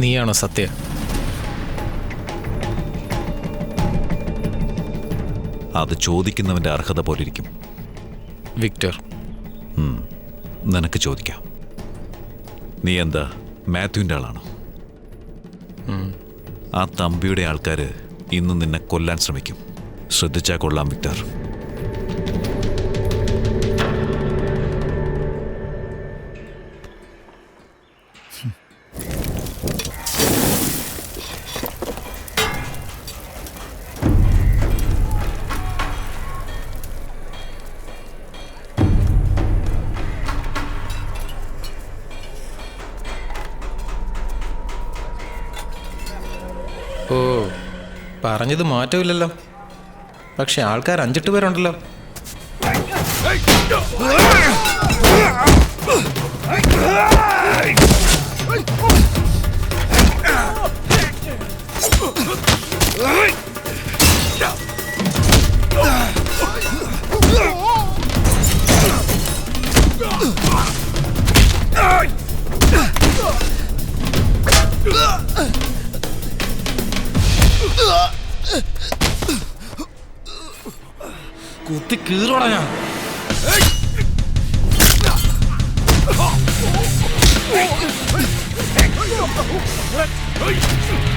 നീയാണോ സത്യ? അത് ചോദിക്കുന്നവന്റെ അർഹത പോലിരിക്കും. വിക്ടർ. നിനക്ക് ചോദിക്കാം. നീ എന്താ മാത്യുവിന്റെ ആളാണോ? ആ തമ്പിയുടെ ആൾക്കാർ ഇന്ന് നിന്നെ കൊല്ലാൻ ശ്രമിക്കും. ശ്രദ്ധിച്ചാൽ കൊള്ളാം വിക്ടർ. പറഞ്ഞത് മാറ്റമില്ലല്ലോ. പക്ഷെ ആൾക്കാർ അഞ്ചെട്ട് പേരുണ്ടല്ലോ. കുത്തി കീറോടാ ഞാൻ. ആരുടെ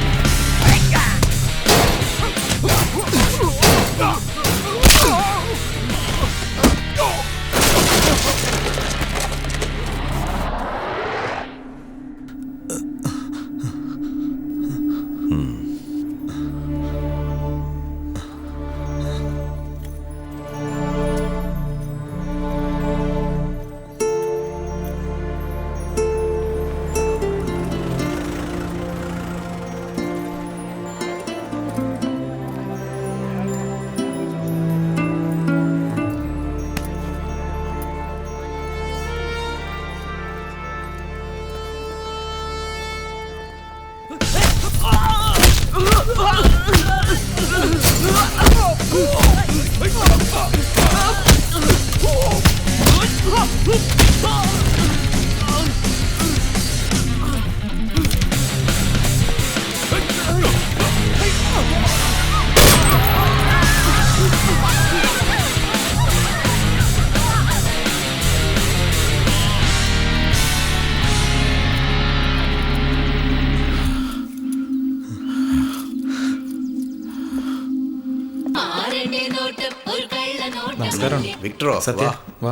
നമസ്കാരം വിക്ടറോ സത്യ. വാ.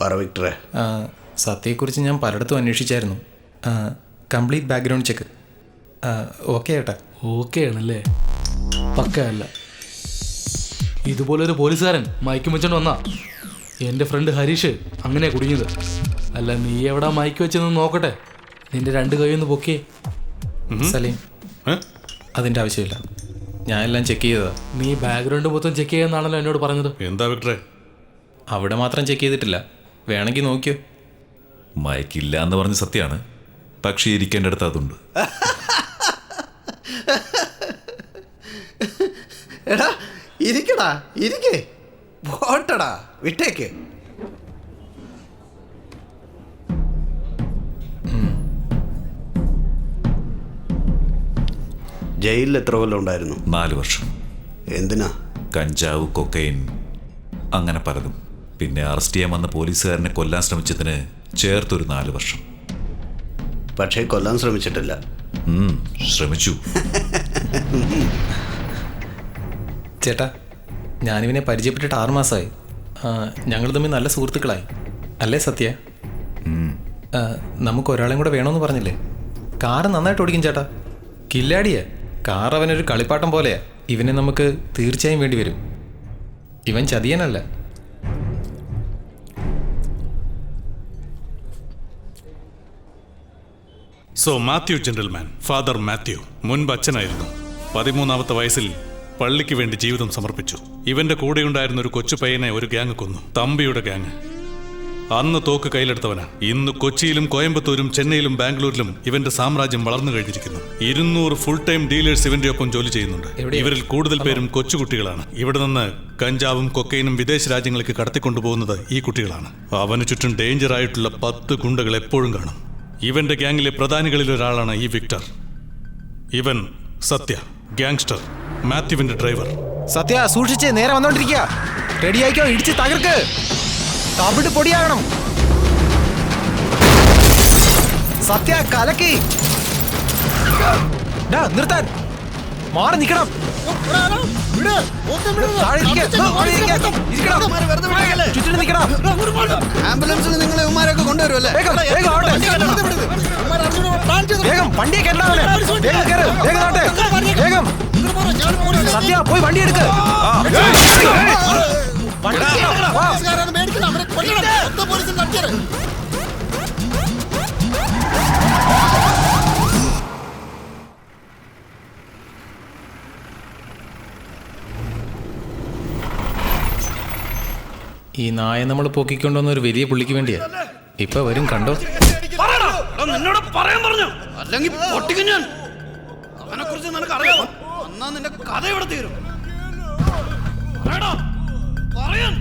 പറ വിക്ടറെ. സത്യയെക്കുറിച്ച് ഞാൻ പലയിടത്തും അന്വേഷിച്ചായിരുന്നു. കംപ്ലീറ്റ് ബാക്ക്ഗ്രൗണ്ട് ചെക്ക് ഓക്കെ ഏട്ടാ. ഓക്കെ ആണല്ലേ? പക്ക അല്ല ഇതുപോലൊരു പോലീസുകാരൻ മയക്കും വെച്ചോണ്ട് വന്നാ. എന്റെ ഫ്രണ്ട് ഹരീഷ് അങ്ങനെ കുടുങ്ങിയത്. അല്ല നീ എവിടാ മയക്ക് വെച്ചെന്ന് നോക്കട്ടെ. നിന്റെ രണ്ട് കൈ ഒന്ന് പൊക്കിയേ സലീം. അതിന്റെ ആവശ്യമില്ല. ഞാൻ എല്ലാം ചെക്ക് ചെയ്തതാ. നീ ബാക്ക്ഗ്രൗണ്ട് മൊത്തം ചെക്ക് ചെയ്യാന്നാണല്ലോ എന്നോട് പറഞ്ഞത്. എന്താ വിക്ടറെ അവിടെ മാത്രം ചെക്ക് ചെയ്തിട്ടില്ല. വേണമെങ്കിൽ നോക്കിയോ. മയക്കില്ല എന്ന് പറഞ്ഞ സത്യമാണ് പക്ഷേ ഇരിക്കേണ്ട അടുത്ത് അതുണ്ട്. എടാ ഇരിക്കടാ ഇരിക്കേ. പോട്ടടാ വിട്ടേക്ക്. ജയിലിൽ എത്ര കൊല്ലം ഉണ്ടായിരുന്നു? നാല് വർഷം. എന്തിനാ? കഞ്ചാവ് കൊക്കൈൻ അങ്ങനെ പലതും. പിന്നെ അറസ്റ്റ് ചെയ്യാൻ വന്ന പോലീസുകാരനെ കൊല്ലാൻ ശ്രമിച്ചതിന് ചേർത്തൊരു നാല് വർഷം. പക്ഷേ കൊല്ലാൻ ശ്രമിച്ചിട്ടില്ല. ശ്രമിച്ചു. ചേട്ടാ ഞാനിവനെ പരിചയപ്പെട്ടിട്ട് ആറുമാസമായി ഞങ്ങൾ തമ്മിൽ നല്ല സുഹൃത്തുക്കളായി. അല്ലേ സത്യ? നമുക്ക് ഒരാളെയും കൂടെ വേണമെന്ന് പറഞ്ഞില്ലേ? കാറ് നന്നായിട്ട് ഓടിക്കും ചേട്ടാ. കില്ലാടിയാ. കാർ അവനൊരു കളിപ്പാട്ടം പോലെയാ ഇവനെ നമുക്ക് തീർച്ചയായും വേണ്ടി വരും. ഇവൻ ചതിയനല്ല. So Mathew gentleman father Mathew മുൻപ് അച്ഛനായിരുന്നു. പതിമൂന്നാമത്തെ വയസ്സിൽ പള്ളിക്ക് വേണ്ടി ജീവിതം സമർപ്പിച്ചു. ഇവന്റെ കൂടെയുണ്ടായിരുന്ന ഒരു കൊച്ചു പയ്യനെ ഒരു ഗ്യാങ് കൊന്നു. തമ്പിയുടെ ഗ്യാങ് അന്ന് തോക്ക് കയ്യിലെടുത്തവനാ. ഇന്ന് കൊച്ചിയിലും കോയമ്പത്തൂരും ചെന്നൈയിലും ബാംഗ്ലൂരിലും ഇവന്റെ സാമ്രാജ്യം വളർന്നു കഴിഞ്ഞിരിക്കുന്നു. ഇരുന്നൂറ് ഫുൾ ടൈം ഡീലേഴ്സ് ഇവന്റെ ഒപ്പം ജോലി ചെയ്യുന്നുണ്ട്. ഇവരിൽ കൂടുതൽ പേരും കൊച്ചുകുട്ടികളാണ്. ഇവിടെ നിന്ന് കഞ്ചാവും കൊക്കൈനും വിദേശ രാജ്യങ്ങളിലേക്ക് കടത്തിക്കൊണ്ടുപോകുന്നത് ഈ കുട്ടികളാണ്. അവന് ചുറ്റും ഡേഞ്ചർ ആയിട്ടുള്ള പത്ത് ഗുണ്ടകൾ എപ്പോഴും കാണും. ഇവന്റെ ഗ്യാങ്ങിലെ പ്രധാനികളിൽ ഒരാളാണ് ഈ വിക്ടർ. ഇവൻ സത്യ ഗ്യാങ്സ്റ്റർ മാത്യുവിന്റെ ഡ്രൈവർ സത്യ സൂക്ഷിച്ച് നേരെ വന്നോണ്ടിരിക്കുക. റെഡിയായിക്കോ ഇടിച്ച് തകർക്ക്. തവിട് പൊടിയാകണം. സത്യ കലക്കി. നിർത്താൻ. മാറി നിക്കണം ആംബുലൻസിൽ നിങ്ങൾ ഇവന്മാരൊക്കെ കൊണ്ടുവരുമല്ലേ? വേഗം വേഗം. വേഗം വണ്ടിയെ കയറ്റണവനെ വേഗം കയറ് വേഗം ആവട്ടെ. വേഗം. സത്യ പോയി വണ്ടി എടുക്ക്. വണ്ടി എടുക്ക്. വാ. ഈ നായ നമ്മൾ പൊക്കിക്കൊണ്ടുവന്ന ഒരു വലിയ പുള്ളിക്ക് വേണ്ടിയാ ഇപ്പൊ വരും കണ്ടോ നിന്നോട് പറയാൻ പറഞ്ഞു അല്ലെങ്കിൽ പൊട്ടിക്കും ഞാൻ അവനെ കുറിച്ച് നിനക്ക് അറിയാമോ എന്നാ നിന്റെ കഥ ഇവിടെ തീരും. പറയാൻ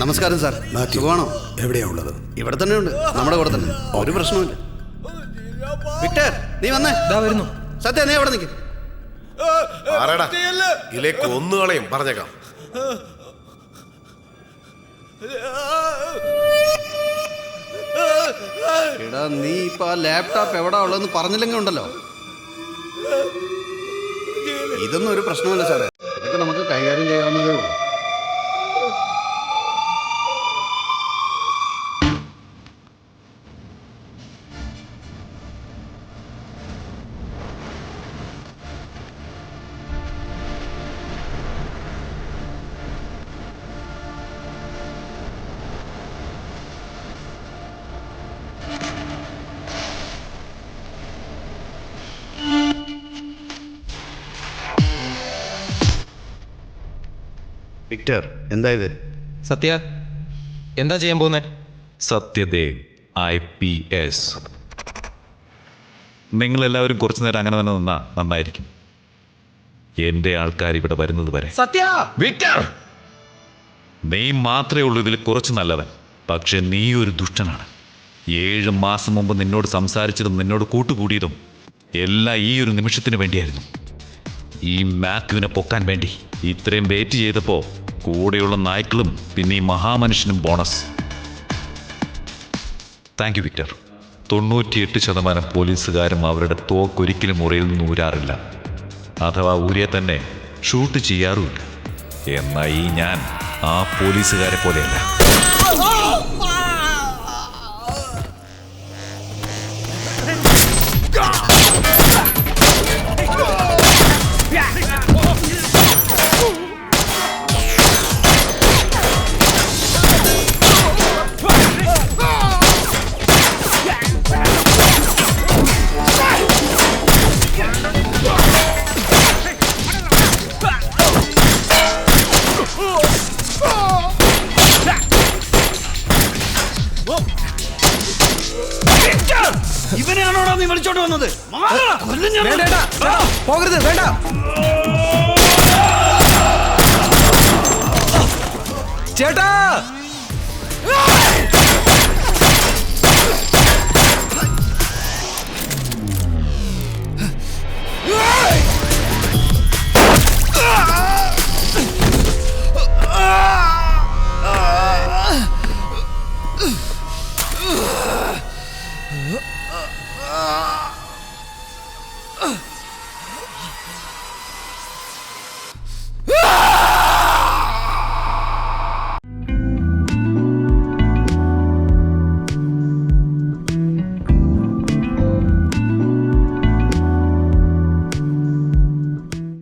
നമസ്കാരം സാർ. സുഖമാണോ? എവിടെയാ ഉള്ളത്? ഇവിടെ തന്നെ ഉണ്ട് നമ്മുടെ കൂടെ തന്നെ. ഒരു പ്രശ്നവുമില്ല. വിക്ടർ നീ വന്നേ. ഇതാ വരുന്നു. സത്യ നീ അവിടെ നിൽക്കും ആരാടാ? കൊന്നുകളയും പറഞ്ഞേക്കാം. എടാ നീ ഇപ്പൊ ആ ലാപ്ടോപ്പ് എവിടാ ഉള്ളതെന്ന് പറഞ്ഞില്ലെങ്കിൽ ഉണ്ടല്ലോ. ഇതൊന്നും ഒരു പ്രശ്നമല്ല സാറേ. ഇതൊക്കെ നമുക്ക് കൈകാര്യം ചെയ്യാവുന്നതേ ഉള്ളൂ. വിക്ടർ എന്താ ഇത്? സത്യ എന്താ ചെയ്യാൻ പോകുന്നത് സത്യദേവ് ഐ പി എസ്. നിങ്ങളെല്ലാവരും കുറച്ചു നേരം അങ്ങനെ തന്നെ നിന്നാ നന്നായിരിക്കും. എന്റെ ആൾക്കാർ ഇവിടെ വരുന്നത് വരെ. സത്യ! വിക്ടർ! നീ മാത്രമേ ഉള്ളൂ ഇതിൽ കുറച്ച് നല്ലവൻ. പക്ഷെ നീ ഒരു ദുഷ്ടനാണ്. ഏഴ് മാസം മുമ്പ് നിന്നോട് സംസാരിച്ചതും നിന്നോട് കൂട്ടുകൂടിയതും എല്ലാം ഈ ഒരു നിമിഷത്തിന് വേണ്ടിയായിരുന്നു. ഈ മാത്യുവിനെ പൊക്കാൻ വേണ്ടി. ഇത്രയും വെയിറ്റ് ചെയ്തപ്പോൾ കൂടെയുള്ള നായ്ക്കളും പിന്നെ ഈ മഹാമനുഷ്യനും ബോണസ് താങ്ക് യു വിക്ടർ തൊണ്ണൂറ്റിയെട്ട് ശതമാനം പോലീസുകാരും അവരുടെ തോക്കൊരിക്കലും മുറിയിൽ നിന്ന് ഊരാറില്ല. അഥവാ ഊരിയെ തന്നെ ഷൂട്ട് ചെയ്യാറുമില്ല. എന്നാൽ ഈ ഞാൻ ആ പോലീസുകാരെ പോലെയല്ല. ഇവനെയാണോടാ നീ വിളിച്ചോണ്ട് വന്നത്? പോകരുത് വേണ്ട. ചേട്ടാ! Ugh.